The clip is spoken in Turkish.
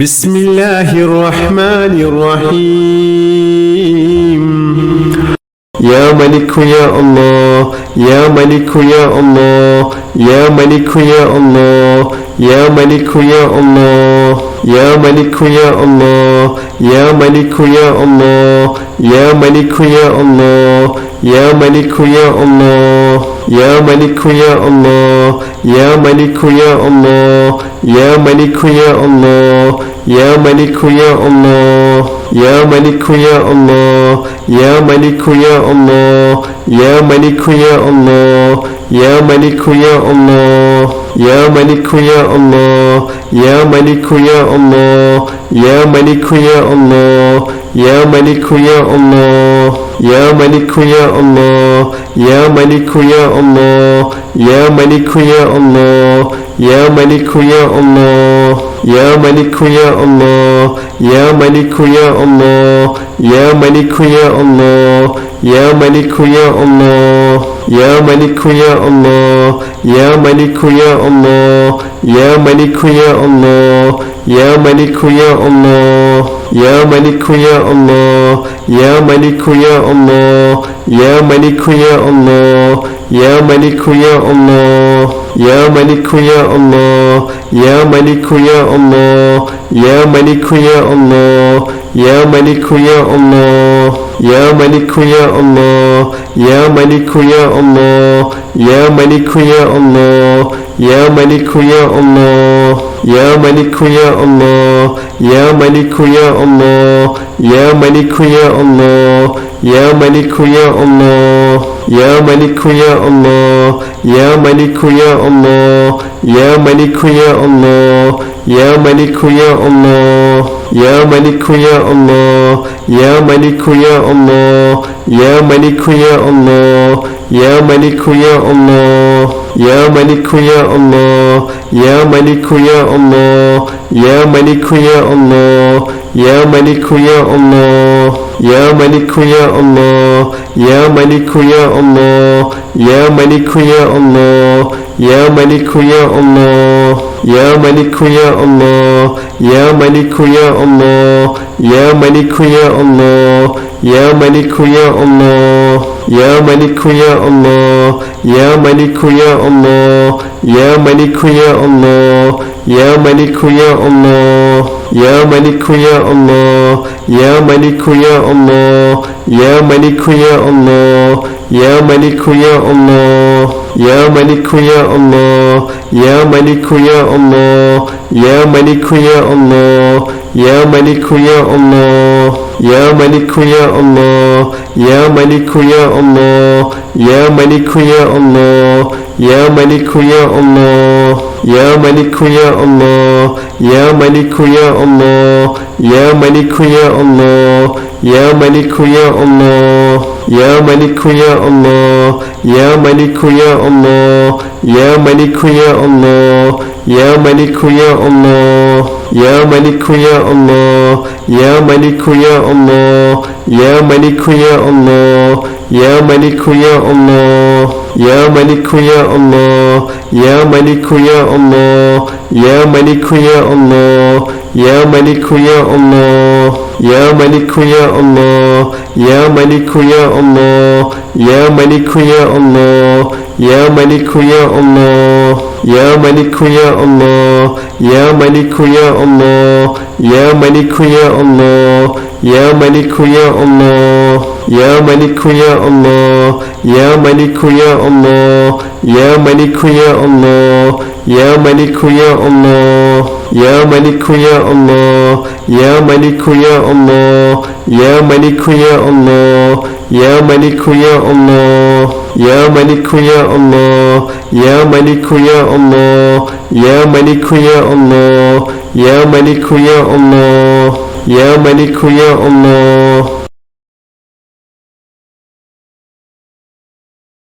بسم الله الرحمن الرحيم يا ملك يا الله يا ملك يا الله يا ملك يا الله يا ملك يا الله يا ملك يا الله يا ملك يا الله يا ملك يا الله يا ملك يا الله يا ملك يا الله يا ملك يا الله Ya Maliku Ya Allah Ya Maliku Ya Allah Ya Maliku Ya Allah Ya Maliku Ya Allah Ya Maliku Ya Allah Ya Maliku Ya Allah Ya Maliku Ya Allah Ya Maliku Ya Allah Ya Maliku Ya Allah Ya Maliku Ya Allah Ya Maliku Ya Allah Ya Meliku Ya Allah Ya Meliku Ya Allah Ya Meliku Ya Allah Ya Meliku Ya Allah Ya Meliku Ya Allah Ya Meliku Ya Allah Ya Meliku Ya Allah Ya Meliku Ya Allah Ya Meliku Ya Allah Ya Meliku Ya Allah Ya Meliku Ya Allah Ya Maliku Ya Allah Ya Maliku Ya Allah Ya Maliku Ya Allah Ya Maliku Ya Allah Ya Maliku Ya Allah Ya Maliku Ya Allah Ya Maliku Ya Allah Ya Maliku Ya Allah Ya Maliku Ya Allah Ya Maliku Ya Allah Ya Maliku Ya Allah Ya Maliku Ya Allah Ya Maliku ya Allah Ya Maliku ya Allah Ya Maliku ya Allah Ya Maliku ya Allah Ya Maliku ya Allah Ya Maliku ya Allah Ya Maliku ya Allah Ya Maliku ya Allah Ya Maliku ya Allah Ya Maliku ya Allah Ya Maliku ya Allah Ya Maliku ya Allah ya Maliku Ya Allah Ya Maliku Ya Allah Ya Maliku Ya Allah Ya Maliku Ya Allah Ya Maliku Ya Allah Ya Maliku Ya Allah Ya Maliku Ya Allah Ya Maliku Ya Allah Ya Maliku Ya Allah Ya Maliku Ya Allah Ya Maliku Ya Allah Ya Maliku Ya Allah Ya Maliku Ya Allah ya Meliku Ya Allah Ya Meliku Ya Allah Ya Meliku Ya Allah Ya Meliku Ya Allah Ya Meliku Ya Allah Ya Meliku Ya Allah Ya Meliku Ya Allah Ya Meliku Ya Allah Ya Meliku Ya Allah Ya Meliku Ya Allah Ya Meliku Ya Allah ya Maliku Ya Allah Ya Maliku Ya Allah Ya Maliku Ya Allah Ya Maliku Ya Allah Ya Maliku Ya Allah Ya Maliku Ya Allah Ya Maliku Ya Allah Ya Maliku Ya Allah Ya Maliku Ya Allah Ya Maliku Ya Allah Ya Maliku Ya Allah Ya Maliku Ya Allah Ya Maliku Ya Allah Ya Maliku Ya Allah Ya Maliku Ya Allah Ya Maliku Ya Allah Ya Maliku Ya Allah Ya Maliku Ya Allah Ya Maliku Ya Allah Ya Maliku Ya Allah Ya Maliku Ya Allah Ya Maliku Ya Allah Ya Maliku Ya Allah Ya Maliku Ya Allah Ya Maliku ya Allah Ya Maliku ya Allah Ya Maliku ya Allah Ya Maliku ya Allah Ya Maliku ya Allah Ya Maliku ya Allah Ya Maliku ya Allah Ya Maliku ya Allah Ya Maliku ya Allah Ya Maliku ya Allah Ya Maliku ya Allah Ya Maliku ya Allah Ya Maliku ya Allah Ya Maliku Ya Allah. Ya Maliku Ya Allah. Ya Maliku Ya Allah. Ya Maliku Ya Allah.